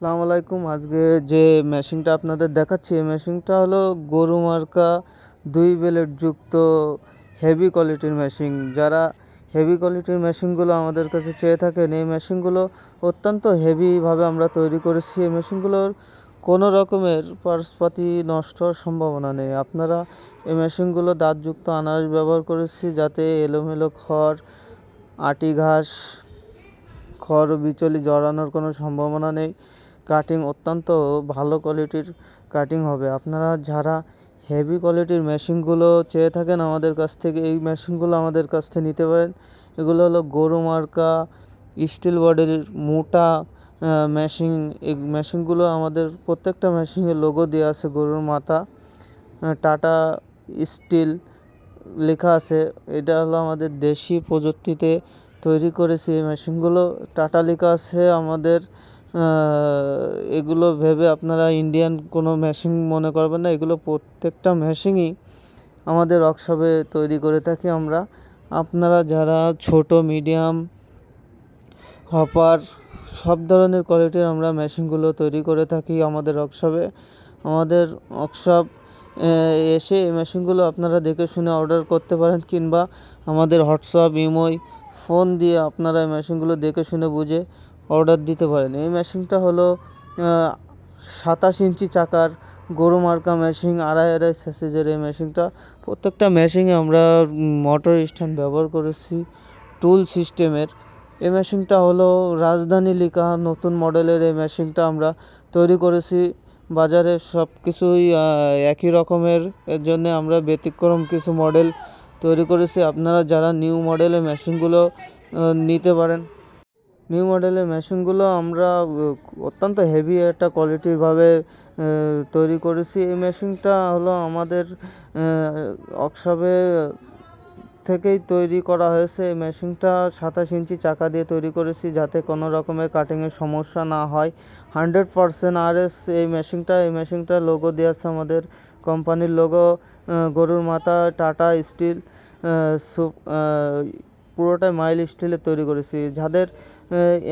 সালাম আলাইকুম। আজকে যে মেশিনটা আপনাদের দেখাচ্ছি, এই মেশিনটা হলো গরু মার্কা দুই বেলেট যুক্ত হেভি কোয়ালিটির মেশিন। যারা হেভি কোয়ালিটির মেশিনগুলো আমাদের কাছে চেয়ে থাকেন, এই মেশিনগুলো অত্যন্ত হেভিভাবে আমরা তৈরি করেছি। এই মেশিনগুলোর কোনো রকমের পার্সপাতি নষ্ট হওয়ার সম্ভাবনা নেই। আপনারা এই মেশিনগুলো দাঁতযুক্ত আনাজ ব্যবহার করেছি যাতে এলোমেলো খড়, আটি ঘাস, খড় বিচলি জড়ানোর কোনো সম্ভাবনা নেই। কাটিং অত্যন্ত ভালো কোয়ালিটির কাটিং হবে। আপনারা যারা হেভি কোয়ালিটির মেশিনগুলো চেয়ে থাকেন আমাদের কাছ থেকে, এই মেশিনগুলো আমাদের কাছ থেকে নিতে পারেন। এগুলো হলো গরু মার্কা স্টিল বডির মোটা মেশিন এই মেশিনগুলো আমাদের প্রত্যেকটা মেশিনের লোগো দেওয়া আছে গরুর মাথা। টাটা স্টিল লেখা আছে। এটা হলো আমাদের দেশি প্রযুক্তিতে তৈরি করেছি এই মেশিনগুলো টাটা লেখা আছে আমাদের এগুলো ভেবে আপনারা ইন্ডিয়ান কোনো মেশিন মনে করবেন না, এগুলো প্রত্যেকটা মেশিনই আমাদের ওয়ার্কশপে তৈরি করে থাকি আমরা। আপনারা যারা ছোট মিডিয়াম হপার সব ধরনের কোয়ালিটির আমরা মেশিনগুলো তৈরি করে থাকি আমাদের ওয়ার্কশপে আমাদের ওয়ার্কশপ এসে এই মেশিনগুলো আপনারা দেখে শুনে অর্ডার করতে পারেন কিংবা আমাদের হোয়াটসঅ্যাপ ইমোয় ফোন দিয়ে আপনারা এই মেশিনগুলো দেখে শুনে বুঝে অর্ডার দিতে পারেন। এই মেশিনটা হলো সাতাশ ইঞ্চি চাকার গরু মার্কা মেশিন আড়াই আড়াই স্যাসেজের এই মেশিনটা প্রত্যেকটা মেশিনে আমরা মোটর স্ট্যান্ড ব্যবহার করেছি টুল সিস্টেমের এই মেশিনটা হলো রাজধানী লিখা, নতুন মডেলের এই মেশিনটা আমরা তৈরি করেছি। বাজারে সব কিছুই একই রকমের, এর জন্যে আমরা ব্যতিক্রম কিছু মডেল তৈরি করেছি। আপনারা যারা নিউ মডেলের মেশিনগুলো নিতে পারেন। নিউ মডেলের মেশিনগুলো আমরা অত্যন্ত হেভি একটা কোয়ালিটিরভাবে তৈরি করেছি। এই মেশিনটা হলো আমাদের ওয়ার্কশপে থেকেই তৈরি করা হয়েছে। এই মেশিনটা সাতাশ ইঞ্চি চাকা দিয়ে তৈরি করেছি যাতে কোনো রকমের কাটিংয়ের সমস্যা না হয়। হান্ড্রেড পারসেন্ট আর এস এই মেশিনটা এই মেশিনটা লোগো দেওয়া আছে আমাদের কোম্পানির লোগো গরুর মাথা টাটা স্টিল পুরোটাই মাইল স্টিলের তৈরি করেছি। যাদের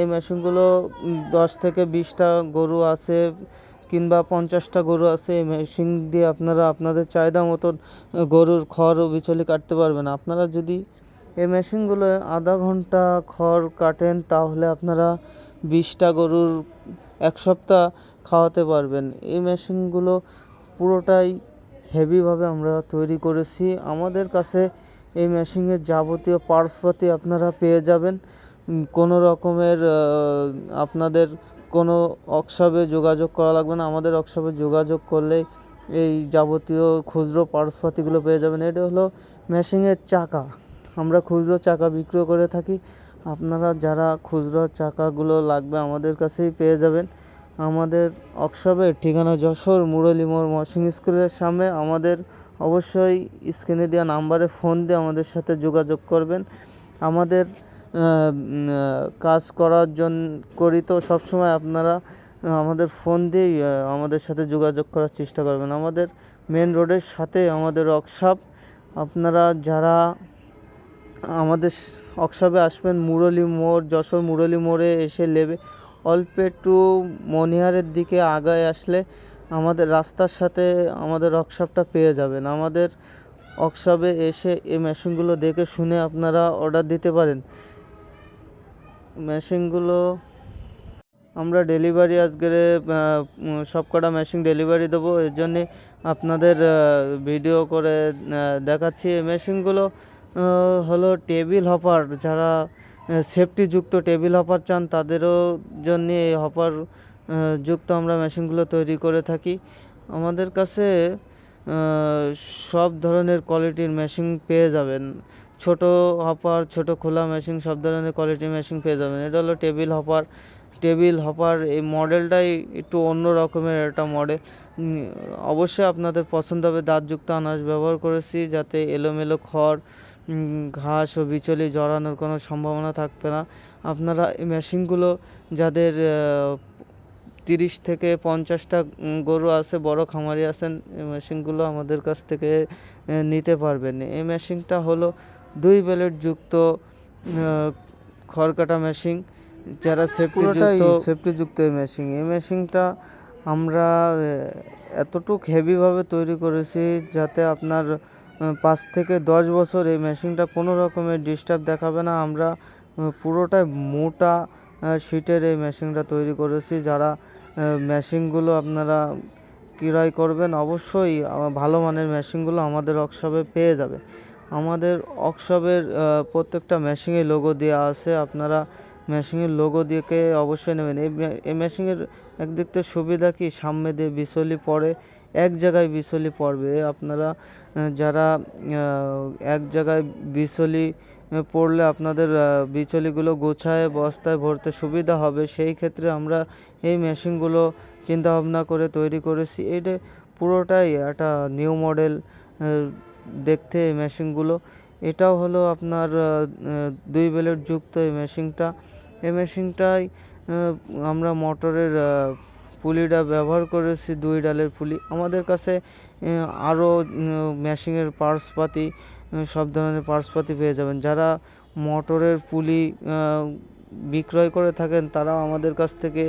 এই মেশিনগুলো দশ থেকে বিশটা গরু আছে কিংবা পঞ্চাশটা গরু আছে, এই মেশিন দিয়ে আপনারা আপনাদের চাহিদা মতো গরুর খড় ও বিচলি কাটতে পারবেন। আপনারা যদি এই মেশিনগুলো আধা ঘণ্টা খড় কাটেন, তাহলে আপনারা বিশটা গরুর এক সপ্তাহ খাওয়াতে পারবেন। এই মেশিনগুলো পুরোটাই হেভিভাবে আমরা তৈরি করেছি। আমাদের কাছে এই মেশিনের যাবতীয় পার্টসপাতি আপনারা পেয়ে যাবেন। কোনো রকমের আপনাদের কোনো ওয়ার্কশপে যোগাযোগ করা লাগবে না। আমাদের ওয়ার্কশপে যোগাযোগ করলেই এই যাবতীয় খুচরো পার্টসপাতিগুলো পেয়ে যাবেন। এটা হলো মেশিনের চাকা। আমরা খুচরো চাকা বিক্রয় করে থাকি। আপনারা যারা খুচরো চাকাগুলো লাগবে আমাদের কাছেই পেয়ে যাবেন। আমাদের ওয়ার্কশপের ঠিকানা যশোর মুরলী মোড় মর্সিং স্কুলের সামনে। আমাদের অবশ্যই স্ক্রিনে দেওয়া নাম্বারে ফোন দিয়ে আমাদের সাথে যোগাযোগ করবেন। আমাদের কাজ করার জন্য করি তো সবসময় আপনারা আমাদের ফোন দিয়েই আমাদের সাথে যোগাযোগ করার চেষ্টা করবেন। আমাদের মেন রোডের সাথে আমাদের ওয়ার্কশপ। আপনারা যারা আমাদের ওয়ার্কশপে আসবেন, মুরলী মোড়, যশোর মুরলী মোড়ে এসে নেবে অল্প একটু মনিহারের দিকে আগায় আসলে আমাদের রাস্তার সাথে আমাদের ওয়ার্কশপটা পেয়ে যাবেন। আমাদের ওয়ার্কশপে এসে এই মেশিনগুলো দেখে শুনে আপনারা অর্ডার দিতে পারেন। মেশিনগুলো আমরা ডেলিভারি আজকে সব কটা মেশিন ডেলিভারি দেবো। এর জন্যে আপনাদের ভিডিও করে দেখাচ্ছি। এই মেশিনগুলো হলো টেবিল হপার। যারা সেফটিযুক্ত টেবিল হপার চান, তাদেরও জন্যে এই হপার যুক্ত আমরা মেশিনগুলো তৈরি করে থাকি। আমাদের কাছে সব ধরনের কোয়ালিটির মেশিন পেয়ে যাবেন। ছোট হপার ছোট খোলা মেশিন সব ধরনের কোয়ালিটি মেশিন পেয়ে যাবেন। এটা হলো টেবিল হপার টেবিল হপার এই মডেলটাই একটু অন্য রকমের একটা মডেল অবশ্যই আপনাদের পছন্দ হবে দাঁতযুক্ত আনাজ ব্যবহার করেছি, যাতে এলোমেলো খড় ঘাস ও বিচলি জড়ানোর কোনো সম্ভাবনা থাকবে না। আপনারা এই মেশিনগুলো যাদের তিরিশ থেকে পঞ্চাশটা গরু আছে, বড় খামারি আছেন, এই মেশিনগুলো আমাদের কাছ থেকে নিতে পারবেন। এই মেশিনটা হলো দুই বেলেট যুক্ত খড় কাটা মেশিন যারা সেফটি পুরোটাই যুক্ত সেফটি যুক্ত এই মেশিন এই মেশিনটা আমরা এতটুক হেভিভাবে তৈরি করেছি যাতে আপনার পাঁচ থেকে দশ বছর এই মেশিনটা কোনো রকমের ডিস্টার্ব দেখাবে না। আমরা পুরোটাই মোটা শিটের এই মেশিনটা তৈরি করেছি। যারা মেশিনগুলো আপনারা ক্রয় করবেন অবশ্যই ভালো মানের মেশিনগুলো আমাদের ওয়ার্কশপে পেয়ে যাবে। আমাদের ওয়ার্কশপের প্রত্যেকটা মেশিনে লোগো দেওয়া আছে। আপনারা মেশিনের লোগো দিকে অবশ্যই নেবেন। এই এই মেশিনের একদিক থেকে সুবিধা কি? সামনে দিয়ে বিচলি পড়ে, এক জায়গায় বিচলি পড়বে। আপনারা যারা এক জায়গায় বিচলি পড়লে আপনাদের বিচলিগুলো গোছায়, বস্তায় ভরতে সুবিধা হবে। সেই ক্ষেত্রে আমরা এই মেশিনগুলো চিন্তা ভাবনা করে তৈরি করেছি। এটা পুরোটাই একটা নিউ মডেল দেখতে এই মেশিনগুলো। এটাও হলো আপনার দুই বেলের যুক্ত এই মেশিনটা। এই মেশিনটাই আমরা মোটরের পুলিটা ব্যবহার করেছি, দুই ডালের পুলি। আমাদের কাছে আরও মেশিনের পার্টসপাতি সব ধরনের পার্টসপাতি পেয়ে যাবেন। যারা মোটরের পুলি বিক্রয় করে থাকেন, তারাও আমাদের কাছ থেকে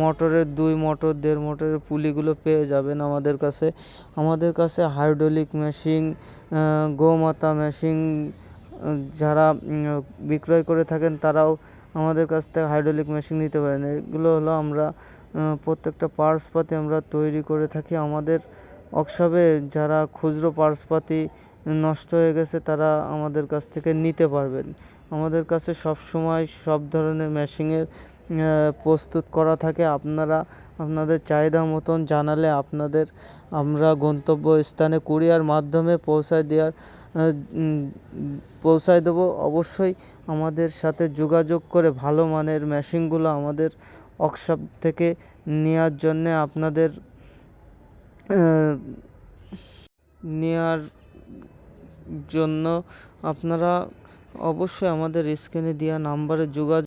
মোটরের দুই মোটর, দেড় মোটরের পুলিগুলো পেয়ে যাবেন আমাদের কাছে। আমাদের কাছে হাইড্রোলিক মেশিন গোমাতা মেশিন যারা বিক্রয় করে থাকেন, তারাও আমাদের কাছ থেকে হাইড্রোলিক মেশিন নিতে পারেন। এগুলো হলো আমরা প্রত্যেকটা পার্টসপাতি আমরা তৈরি করে থাকি। আমাদের ওয়ার্কশপে যারা খুচরো পার্টসপাতি নষ্ট হয়ে গেছে, তারা আমাদের কাছ থেকে নিতে পারবেন। আমাদের কাছে সব সময় সব ধরনের মেশিনের প্রস্তুত করা থাকে। আপনারা আপনাদের চাহিদা মতন জানালে আপনাদের, আমরা গন্তব্য স্থানে কুরিয়ার মাধ্যমে পৌঁছায় দেওয়ার পৌঁছায় দেবো। অবশ্যই আমাদের সাথে যোগাযোগ করে ভালো মানের মেশিনগুলো আমাদের ওয়ার্কশপ থেকে নেওয়ার জন্যে আপনাদের নেওয়ার জন্য আপনারা অবশ্যই আমাদের স্ক্রিনে দেওয়া নাম্বারে যোগাযোগ